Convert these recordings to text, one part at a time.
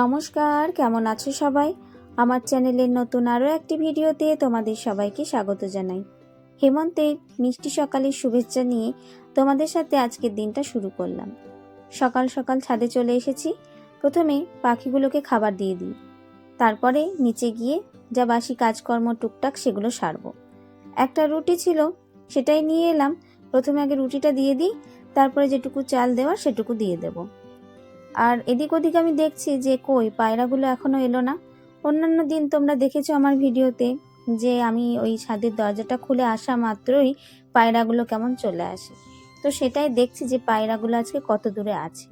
নমস্কার, কেমন আছো সবাই? আমার চ্যানেলের নতুন আরও একটি ভিডিওতে তোমাদের সবাইকে স্বাগত জানাই। হেমন্তের মিষ্টি সকালের শুভেচ্ছা নিয়ে তোমাদের সাথে আজকের দিনটা শুরু করলাম। সকাল সকাল ছাদে চলে এসেছি। প্রথমে পাখিগুলোকে খাবার দিয়ে দিই। তারপরে নিচে গিয়ে যা বাসি কাজকর্ম টুকটাক সেগুলো সারবো। একটা রুটি ছিল, সেটাই নিয়ে এলাম। প্রথমে আগে রুটিটা দিয়ে দিই, তারপরে যেটুকু চাল দেওয়ার সেটুকু দিয়ে দেবো। আর এদিক ওদিক আমি দেখছি যে কই, পায়রাগুলো এখনও এলো না। অন্যান্য দিন তোমরা দেখেছ আমার ভিডিওতে যে আমি ওই ছাদের দরজাটা খুলে আসা মাত্রই পায়রাগুলো কেমন চলে আসে। তো সেটাই দেখছি যে পায়রাগুলো আজকে কত দূরে আছে।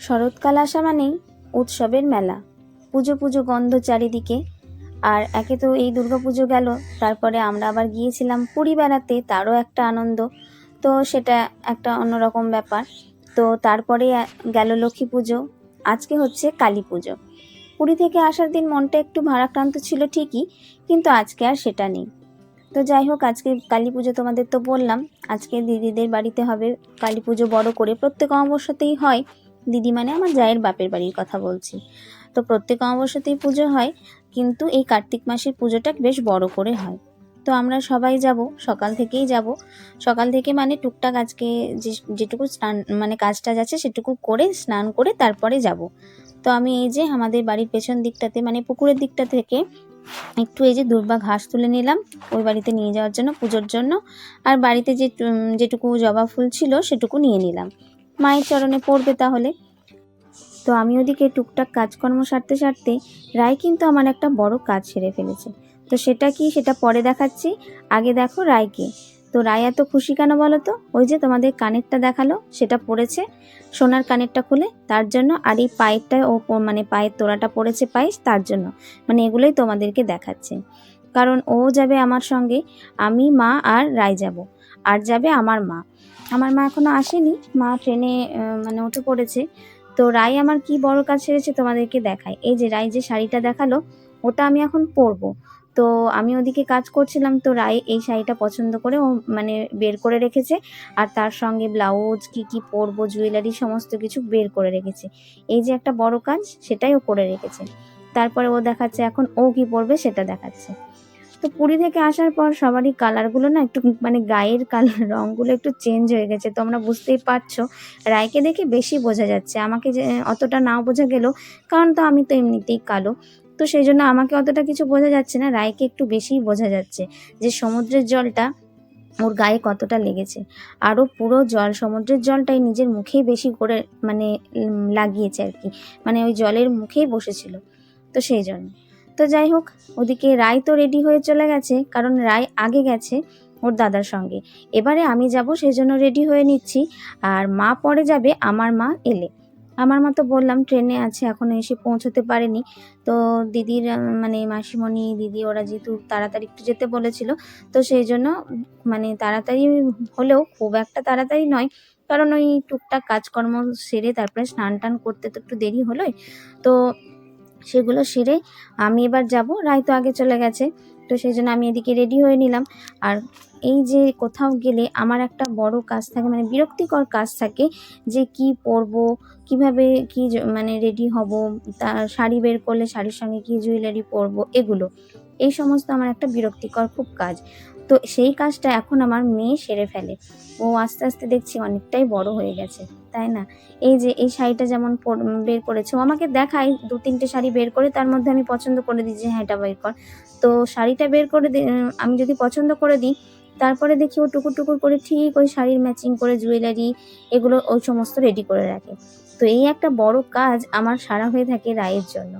শরৎকাল আসা মানেই উৎসবের মেলা। পুজো পুজো গন্ধ চারিদিকে। আর একে তো এই দুর্গাপুজো গেল, তারপরে আমরা আবার গিয়েছিলাম পুরী বেড়াতে, তারও একটা আনন্দ। তো সেটা একটা অন্যরকম ব্যাপার। তো তারপরে গেল লক্ষ্মী পুজো, আজকে হচ্ছে কালী পুজো। পুরী থেকে আসার দিন মনটা একটু ভারাক্রান্ত ছিল ঠিকই, কিন্তু আজকে আর সেটা নেই। তো যাই হোক, আজকে কালী পুজো তোমাদের তো বললাম, আজকে দিদিদের বাড়িতে হবে কালী পুজো বড় করে। প্রত্যেক অমাবস্যাতেই হয়। দিদি মানে আমার জায়ের বাপের বাড়ির কথা বলছি। তো প্রত্যেক অমাবস্যাতেই পুজো হয়, কিন্তু এই কার্তিক মাসের পুজোটা বেশ বড় করে হয়। তো আমরা সবাই যাব, সকাল থেকেই যাব। সকাল থেকে মানে টুকটাক আজকে যে, যেটুকু স্নান মানে কাজ টাজ আছে সেটুকু করে স্নান করে তারপরে যাব। তো আমি এই যে আমাদের বাড়ির পেছন দিকটাতে মানে পুকুরের দিকটা থেকে একটু এই যে দুর্বা ঘাস তুলে নিলাম, ওই বাড়িতে নিয়ে যাওয়ার জন্য, পুজোর জন্য। আর বাড়িতে যে যেটুকু জবা ফুল ছিল সেটুকু নিয়ে নিলাম। মায়ের চরণে পড়বে তাহলে। তো আমি ওদিকে টুকটাক কাজকর্ম সারতে সারতে রায় কিন্তু আমার একটা বড় কাজ সেরে ফেলেছে। তো সেটা কি সেটা পরে দেখাচ্ছি। আগে দেখো রায়কে তো রায় এত খুশি কেন বলো তো? ওই যে তোমাদের কানেরটা দেখাল, সেটা পড়েছে। সোনার কানেরটা খুলে তার জন্য আর এই পায়েরটা ও মানে পায়ের তোড়াটা পড়েছে পায়ে তার জন্য। মানে এগুলোই তোমাদেরকে দেখাচ্ছে। কারণ ও যাবে আমার সঙ্গে, আমি, মা আর রায় যাব। আর যাবে আমার মা। আমার মা এখনও আসেনি। মা ট্রেনে মানে উঠে পড়েছে। তো রাই আমার কি বড় কাজ সেরেছে তোমাদেরকে দেখায় এই যে রাই যে শাড়িটা দেখাল, ওটা আমি এখন পরবো। তো আমি ওদিকে কাজ করছিলাম, তো রাই এই শাড়িটা পছন্দ করে ও মানে বের করে রেখেছে। আর তার সঙ্গে ব্লাউজ, কি কি পরবো, জুয়েলারি সমস্ত কিছু বের করে রেখেছে। এই যে একটা বড় কাজ, সেটাই ও করে রেখেছে। তারপরে ও দেখাচ্ছে এখন ও কি পরবে, সেটা দেখাচ্ছে। তো পুরী থেকে আসার পর সবারই কালারগুলো না একটু মানে গায়ের কালার রঙগুলো একটু চেঞ্জ হয়ে গেছে। তোমরা বুঝতেই পারছ, রায়কে দেখে বেশি বোঝা যাচ্ছে। আমাকে যে অতটা নাও বোঝা গেল, কারণ তো আমি তো এমনিতেই কালো। তো সেই জন্য আমাকে অতটা কিছু বোঝা যাচ্ছে না, রায়কে একটু বেশিই বোঝা যাচ্ছে যে সমুদ্রের জলটা ওর গায়ে কতটা লেগেছে। আরও পুরো জল, সমুদ্রের জলটাই নিজের মুখেই বেশি করে মানে লাগিয়েছে আর কি। মানে ওই জলের মুখেই বসেছিল। তো সেই জন্য। তো যাই হোক, ওদিকে রায় তো রেডি হয়ে চলে গেছে, কারণ রায় আগে গেছে ওর দাদার সঙ্গে। এবারে আমি যাব সেই জন্য রেডি হয়ে নিচ্ছি, আর মা পরে যাবে, আমার মা এলে। আমার মা তো বললাম, ট্রেনে আছে, এখনও এসে পৌঁছতে পারেনি। তো দিদির মানে মাসিমণি, দিদি, ওরা যেহেতু তাড়াতাড়ি একটু যেতে বলেছিল, তো সেই জন্য মানে তাড়াতাড়ি হলেও খুব একটা তাড়াতাড়ি নয়, কারণ ওই টুকটাক কাজকর্ম সেরে তারপরে স্নান টান করতে তো একটু দেরি হলোই। তো সেগুলো সেরে আমি এবার যাব। রায় তো আগে চলে গেছে, তো সেই জন্য আমি এদিকে রেডি হয়ে নিলাম। আর এই যে কোথাও গেলে আমার একটা বড় কাজ থাকে মানে বিরক্তিকর কাজ থাকে, যে কি পরবো, কীভাবে কি মানে রেডি হব, তা শাড়ি বের করলে শাড়ির সঙ্গে কি জুয়েলারি পরবো, এগুলো। এই সমস্ত আমার একটা বিরক্তিকর খুব কাজ। তো সেই কাজটা এখন আমার মেয়ে সেরে ফেলে। ও আস্তে আস্তে দেখছি অনেকটাই বড় হয়ে গেছে। তাই না? এই যে এই শাড়িটা যেমন বের করেছে ও আমাকে দেখায় দু তিনটে শাড়ি বের করে তার মধ্যে আমি পছন্দ করে দিই, যে হ্যাঁ এটা বের কর। তো শাড়িটা বের করে আমি যদি পছন্দ করে দিই, তারপরে দেখি ও টুকুর টুকুর করে ঠিক ওই শাড়ির ম্যাচিং করে জুয়েলারি এগুলো ওই সমস্ত রেডি করে রাখে। তো এই একটা বড় কাজ আমার সারা হয়ে থাকে রায়ের জন্য।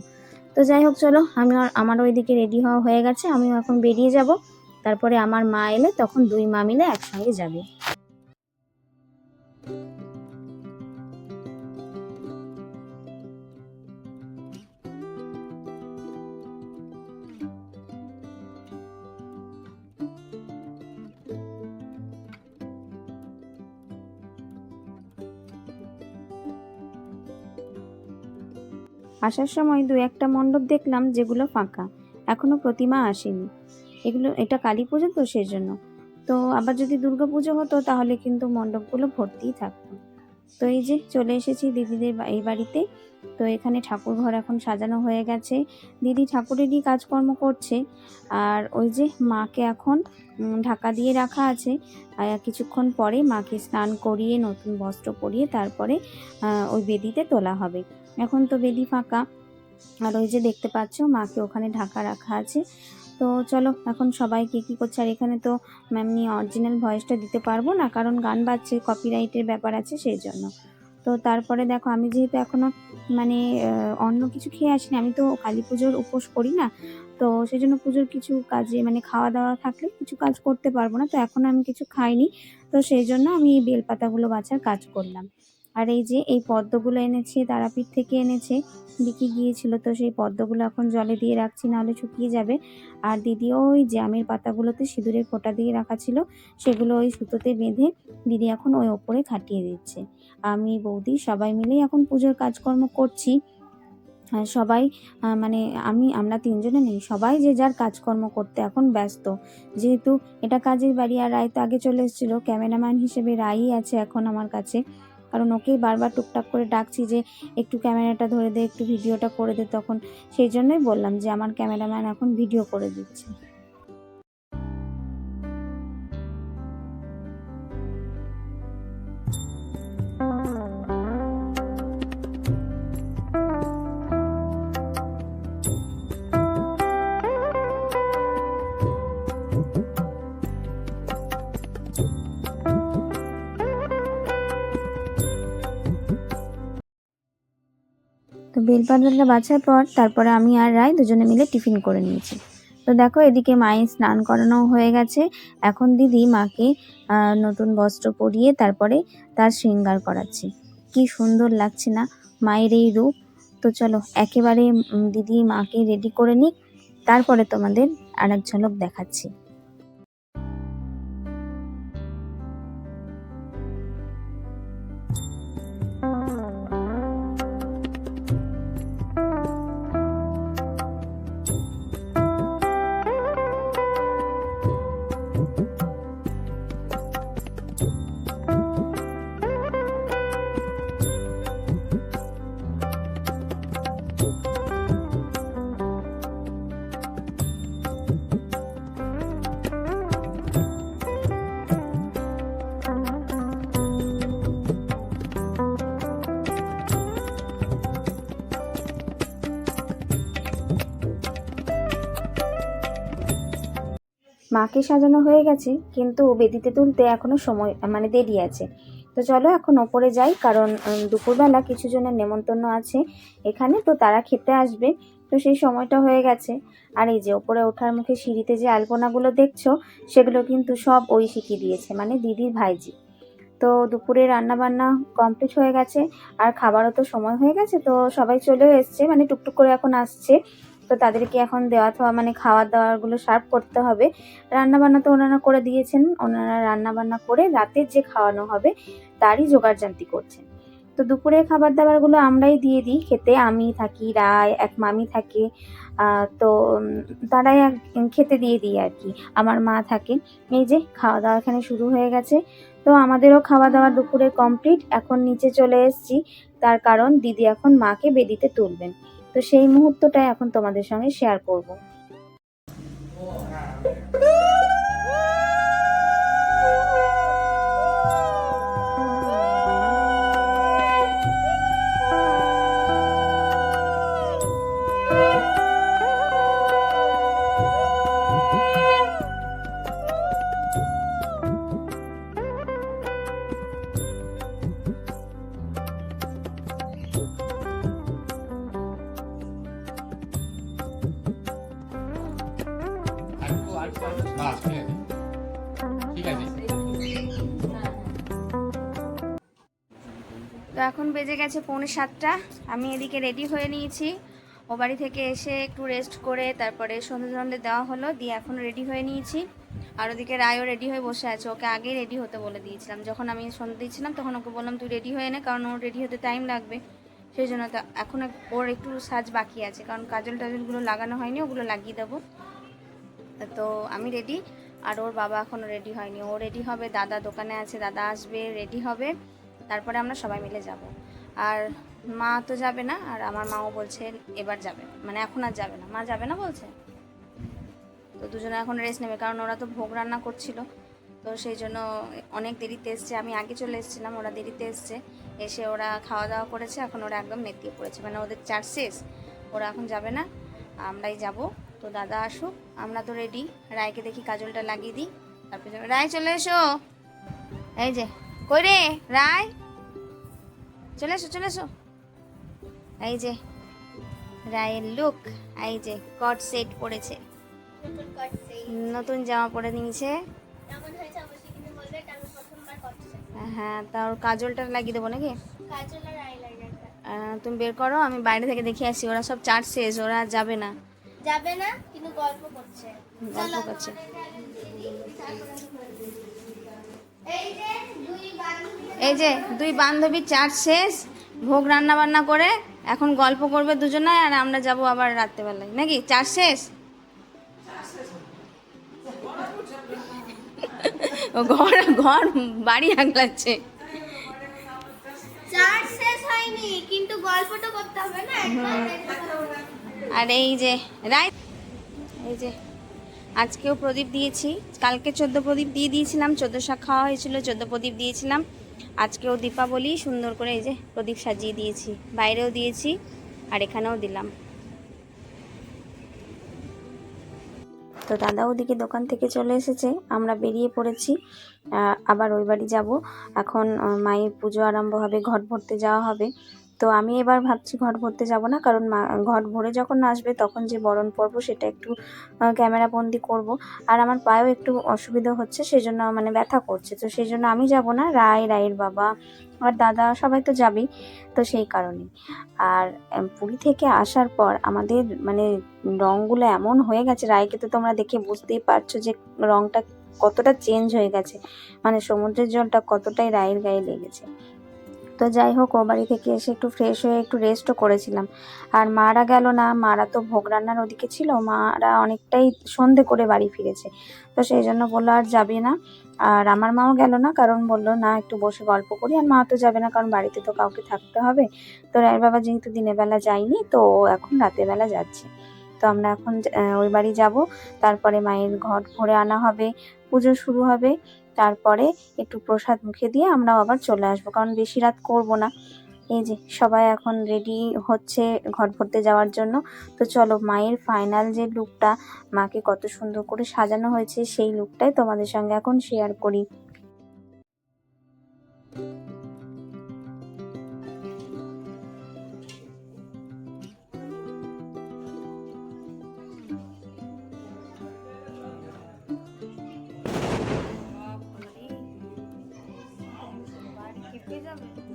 তো যাই হোক, চলো, আমি আমার ওইদিকে রেডি হওয়া হয়ে গেছে, আমিও এখন বেরিয়ে যাব। তারপরে আমার মা এলে, তখন দুই মা মিলে একসঙ্গে যাবে। আসার সময় দু একটা মণ্ডপ দেখলাম যেগুলো ফাঁকা। এখনও প্রতিমা আসেনি। এগুলো, এটা কালী পুজো তো সেই জন্য তো আবার যদি দুর্গা পুজো হতো তাহলে কিন্তু মণ্ডপগুলো ভর্তিই থাকতো। তো এই যে চলে এসেছি দিদিদের এই বাড়িতে। তো এখানে ঠাকুর ঘর এখন সাজানো হয়ে গেছে। দিদি ঠাকুরেরই কাজকর্ম করছে। আর ওই যে মাকে এখন ঢাকা দিয়ে রাখা আছে। কিছুক্ষণ পরে মাকে স্নান করিয়ে নতুন বস্ত্র পরিয়ে তারপরে ওই বেদিতে তোলা হবে। এখন তো বেদি ফাঁকা। আর ওই যে দেখতে পাচ্ছ, মাকে ওখানে ঢাকা রাখা আছে। তো চলো, এখন সবাই কে কী করছে? আর এখানে তো ম্যামনি অরিজিনাল ভয়েসটা দিতে পারব না, কারণ গান বাজছে কপিরাইটের ব্যাপার আছে, সেই জন্য। তো তারপরে দেখো, আমি যেহেতু এখনও মানে অন্য কিছু খেয়ে আসিনি, আমি তো কালী পুজোর উপোস করি না, তো সেই জন্য পুজোর কিছু কাজে মানে খাওয়া দাওয়া থাকলে কিছু কাজ করতে পারব না, তো এখন আমি কিছু খাইনি, তো সেই জন্য আমি বেলপাতাগুলো বাছার কাজ করলাম। আর এই যে এই পদ্মগুলো এনেছে, তারাপীঠ থেকে এনেছে, বিকি গিয়েছিল। তো সেই পদ্মগুলো এখন জলে দিয়ে রাখছি, নাহলে শুকিয়ে যাবে। আর দিদি ওই জামের পাতাগুলোতে সিঁদুরের ফোঁটা দিয়ে রাখা ছিল, সেগুলো ওই সুতোতে বেঁধে দিদি এখন ওই ওপরে খাটিয়ে দিচ্ছে। আমি, বৌদি সবাই মিলেই এখন পুজোর কাজকর্ম করছি। সবাই মানে আমি, আমরা তিনজনে নেই, সবাই যে যার কাজকর্ম করতে এখন ব্যস্ত। যেহেতু এটা কাজের বাড়ি আর রায় তো আগে চলে এসেছিল, ক্যামেরাম্যান হিসেবে রায়ই আছে এখন আমার কাছে। কারণ ওকেই বারবার টুকটাক করে ডাকছি যে, একটু ক্যামেরাটা ধরে দে, একটু ভিডিওটা করে দে, তখন সেই জন্যই বললাম যে, আমার ক্যামেরাম্যান এখন ভিডিও করে দিচ্ছে। বেলপাতাটা বাছার পর তারপরে আমি আর রায় দুজনে মিলে টিফিন করে নিয়েছি। তো দেখো, এদিকে মায়ের স্নান করানো হয়ে গেছে। এখন দিদি মাকে নতুন বস্ত্র পরিয়ে তারপরে তার শৃঙ্গার করাচ্ছে। কি সুন্দর লাগছে না মায়ের এই রূপ। তো চলো, একেবারে দিদি মাকে রেডি করে নিক, তারপরে তোমাদের আর এক ঝলক দেখাচ্ছি। মাকে সাজানো হয়ে গেছে, কিন্তু বেদিতে তুলতে এখনও সময় মানে দেরি আছে। তো চলো এখন ওপরে যাই, কারণ দুপুরবেলা কিছু জনের নেমন্তন্ন আছে এখানে, তো তারা খেতে আসবে। তো সেই সময়টা হয়ে গেছে। আর এই যে ওপরে ওঠার মুখে সিঁড়িতে যে আলপনাগুলো দেখছ, সেগুলো কিন্তু সব ওই শিখিয়ে দিয়েছে মানে দিদির ভাইজি। তো দুপুরে রান্না বান্না কমপ্লিট হয়ে গেছে, আর খাবারও তো সময় হয়ে গেছে, তো সবাই চলেও এসছে মানে টুকটুক করে এখন আসছে। তো তাদেরকে এখন দেওয়া থাওয়া মানে খাওয়ার দাওয়ারগুলো সার্ভ করতে হবে। রান্না বান্না তো ওনারা করে দিয়েছেন। ওনারা রান্না বান্না করে রাতের যে খাওয়ানো হবে, তারই জোগাড়জান্তি করছেন। তো দুপুরের খাবার দাবারগুলো আমরাই দিয়ে দিই। খেতে আমি থাকি, রায়, এক মামি থাকে। তো তারাই খেতে দিয়ে দিই আর কি। আমার মা থাকে। এই যে খাওয়া দাওয়া এখানে শুরু হয়ে গেছে। তো আমাদেরও খাওয়া দাওয়া দুপুরে কমপ্লিট এখন নিচে চলে এসেছি। তার কারণ দিদি এখন মাকে বেদিতে তুলবেন। তো সেই মুহূর্তটাই এখন তোমাদের সঙ্গে শেয়ার করব। তো এখন বেজে গেছে পৌনে সাতটা। আমি এদিকে রেডি হয়ে নিয়েছি। ও বাড়ি থেকে এসে একটু রেস্ট করে তারপরে সন্ধে সন্ধে দেওয়া হলো, দিয়ে এখন রেডি হয়ে নিয়েছি। আর ওদিকে রায়ও রেডি হয়ে বসে আছে। ওকে আগেই রেডি হতে বলে দিয়েছিলাম। যখন আমি সন্ধে দিয়েছিলাম, তখন ওকে বললাম, তুই রেডি হয়ে নে, কারণ ওর রেডি হতে টাইম লাগবে। সেই জন্য তো এখন ওর একটু সাজ বাকি আছে, কারণ কাজল টাজলগুলো লাগানো হয়নি, ওগুলো লাগিয়ে দেবো। তো আমি রেডি আর ওর বাবা এখনও রেডি হয়নি। ও রেডি হবে, দাদা দোকানে আছে, দাদা আসবে রেডি হবে। তারপরে আমরা সবাই মিলে যাব। আর মা তো যাবে না, আর আমার মাও বলছে এবার যাবে। মানে এখন আর যাবে না। মা যাবে না বলছে? তো দুজনে এখন রেস্ট নেবে, কারণ ওরা তো ভোগ রান্না করছিল। তো সেই জন্য অনেক দেরিতে এসছে। আমি আগে চলে এসেছিলাম, ওরা দেরিতে এসছে। এসে ওরা খাওয়া দাওয়া করেছে, এখন ওরা একদম নেতিয়ে পড়েছে। মানে ওদের চার শেষ। ওরা এখন যাবে না, আমরাই যাব। তো দাদা আসুক, আমরা তো রেডি রায়কে দেখি কাজলটা লাগিয়ে দিই, তারপরে রায় চলে এসো। এই যে কই রে রায়? চলে এসো চলে এসো। এই যে রায়ের লুক এই যে কট সেট পড়েছে। নতুন জামা পরে নিয়েছে। হ্যাঁ তার কাজলটা লাগিয়ে দেবো নাকি? তুমি বের করো আমি বাইরে থেকে দেখে আসি। ওরা সব চার্জ শেষ ওরা যাবে না। যাবে না কিন্তু গল্প করছে। গল্প করছে। এই যে দুই বান্ধবী চার্জ শেষ ভোগ রান্না বান্না করে এখন গল্প করবে দুজনে আর আমরা যাব আবার রাত্রেবেলায়। নাকি? চার শেষ? ও ঘর ঘর বাড়ি আগলাচ্ছে চার কিন্তু গল্পটা করতে হবে না আর এই যে রাইট এই যে আজকেও প্রদীপ দিয়েছি। কালকে চোদ্দ প্রদীপ দিয়ে দিয়েছিলাম, চোদ্দ শাক খাওয়া হয়েছিল, চোদ্দ প্রদীপ দিয়েছিলাম। আজকেও দীপাবলি, সুন্দর করে এই যে প্রদীপ সাজিয়ে দিয়েছি। বাইরেও দিয়েছি আর এখানেও দিলাম। তো দাদা ওদিকে দোকান থেকে চলে এসেছে, আমরা বেরিয়ে পড়েছি। আবার ওই বাড়ি যাব। এখন মায়ের পুজো আরম্ভ হবে, ঘট ভরতে যাওয়া হবে। তো আমি এবার ভাবছি ঘট ভরতে যাব না, কারণ ঘট ভরে যখন আসবে তখন যে বরণ পর্ব সেটা একটু ক্যামেরা বন্দি করব। আর আমার পায়েও একটু অসুবিধা হচ্ছে সেই জন্য মানে ব্যথা করছে। তো সেই জন্য আমি যাব না, রায়, রায়ের বাবা আর দাদা সবাই তো যাবেই, তো সেই কারণে আর পুরী থেকে আসার পর আমাদের মানে রঙগুলো এমন হয়ে গেছে, রায়কে তো তোমরা দেখে বুঝতেই পারছ যে রঙটা কতটা চেঞ্জ হয়ে গেছে। মানে সমুদ্রের জলটা কতটাই রায়ের গায়ে লেগেছে। তো যাই হোক, ও বাড়ি থেকে এসে একটু ফ্রেশ হয়ে একটু রেস্টও করেছিলাম। আর মারা গেল না, মারা তো ভোগ রান্নার ওদিকে ছিল, মারা অনেকটাই সন্ধে করে বাড়ি ফিরেছে। তো সেই জন্য বলল, আর যাবে না। আর আমার মাও গেল না, কারণ বলল, না, একটু বসে গল্প করি। আর মা তো যাবে না, কারণ বাড়িতে তো কাউকে থাকতে হবে। তো রায়ের বাবা যেহেতু দিনের বেলা যায়নি, তো এখন রাতের বেলা যাচ্ছে। তো আমরা এখন ওই বাড়ি যাব। তারপরে মায়ের ঘট ভরে আনা হবে, পুজো শুরু হবে। তারপরে একটু প্রসাদ মুখে দিয়ে আমরাও আবার চলে আসব, কারণ বেশি রাত করব না। এই যে, সবাই এখন রেডি হচ্ছে ঘর ভরতে যাওয়ার জন্য। তো চলো, মায়ের ফাইনাল যে লুকটা মাকে কত সুন্দর করে সাজানো হয়েছে সেই লুকটাই তোমাদের সঙ্গে এখন শেয়ার করি। হবে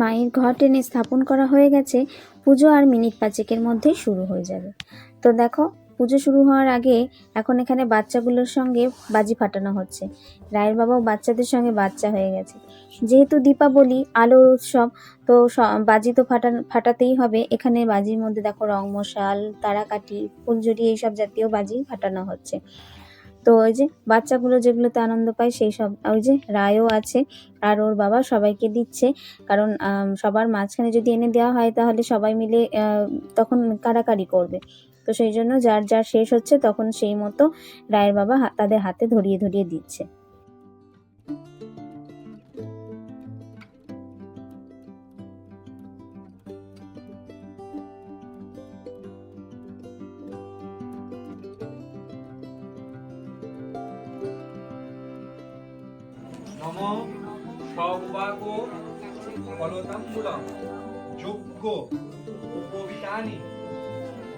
মায়ের ঘর টেনে স্থাপন করা হয়ে গেছে, পুজো আর মিনিট পাঁচেকের মধ্যেই শুরু হয়ে যাবে। তো দেখো, পুজো শুরু হওয়ার আগে এখন এখানে বাচ্চাগুলোর সঙ্গে বাজি ফাটানো হচ্ছে। রায়ের বাবাও বাচ্চাদের সঙ্গে বাচ্চা হয়ে গেছে। যেহেতু দীপাবলি, আলোর উৎসব, তো বাজি তো ফাটা ফাটাতেই হবে। এখানে বাজির মধ্যে দেখো রং মশাল তারাকাঠি, ফুলঝুরি এইসব জাতীয় বাজি ফাটানো হচ্ছে। তো ওই যে বাচ্চাগুলো যেগুলোতে আনন্দ পায় সেই সব, ওই যে রায়ও আছে আর ওর বাবা সবাইকে দিচ্ছে। কারণ সবার মাঝখানে যদি এনে দেওয়া হয় তাহলে সবাই মিলে তখন কাড়াকাড়ি করবে। তো সেই জন্য যার যার শেষ হচ্ছে তখন সেই মতো রায়ের বাবা তাদের হাতে ধরিয়ে ধরিয়ে দিচ্ছে।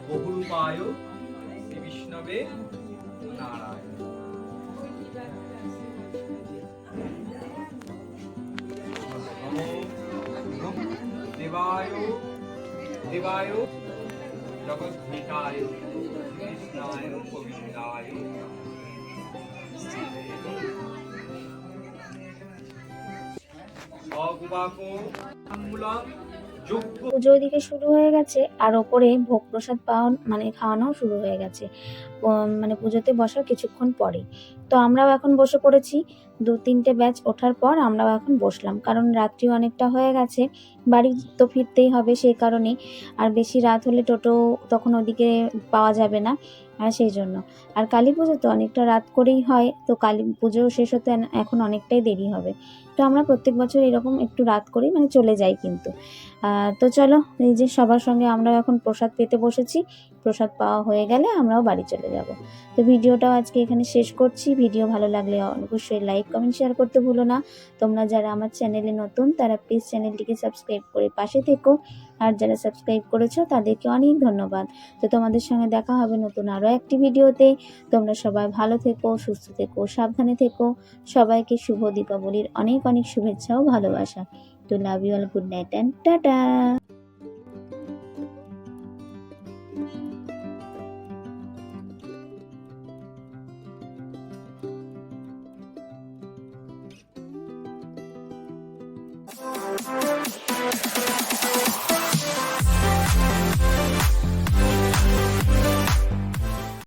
বহুরূপায় শ্রী বিষ্ণবে নারায়ণ। দেবায় দেবায় জগদ্ধিতায় কৃষ্ণায় গোবিন্দায়। সৌভাগ্য যোগ্য পুজো ওইদিকে শুরু হয়ে গেছে, আর ওপরে ভোগ প্রসাদ পাওয়া মানে খাওয়ানোও শুরু হয়ে গেছে মানে পুজোতে বসার কিছুক্ষণ পরে তো আমরাও এখন বসে পড়েছি, দু তিনটে ব্যাচ ওঠার পর আমরাও এখন বসলাম, কারণ রাত্রি অনেকটা হয়ে গেছে, বাড়ি তো ফিরতেই হবে সেই কারণে, আর বেশি রাত হলে টোটো তখন ওদিকে পাওয়া যাবে না, আর সেই জন্য। আর কালী পুজো তো অনেকটা রাত করেই হয়, তো কালী পুজো শেষ হতে এখন অনেকটাই দেরি হবে। তো আমরা প্রত্যেক বছর এরকম একটু রাত করেই মানে চলে যাই কিন্তু। তো চলো, এই যে সবার সঙ্গে আমরা এখন প্রসাদ পেতে বসেছি। প্রসাদ পাওয়া হয়ে গেলে আমরাও বাড়ি চলে যাব। তো ভিডিওটাও আজকে এখানে শেষ করছি। ভিডিও ভালো লাগলে অবশ্যই লাইক, কমেন্ট, শেয়ার করতে ভুলো না। তোমরা যারা আমার চ্যানেলে নতুন, তারা প্লিজ চ্যানেলটিকে সাবস্ক্রাইব করে পাশে থেকো। আর যারা সাবস্ক্রাইব করেছ, তাদেরকে অনেক ধন্যবাদ। তো তোমাদের সঙ্গে দেখা হবে নতুন আরও একটি ভিডিওতে। তোমরা সবাই ভালো থেকো, সুস্থ থেকো, সাবধানে থেকো। সবাইকে শুভ দীপাবলির অনেক অনেক শুভেচ্ছা ও ভালোবাসা। তো love you all good night and tata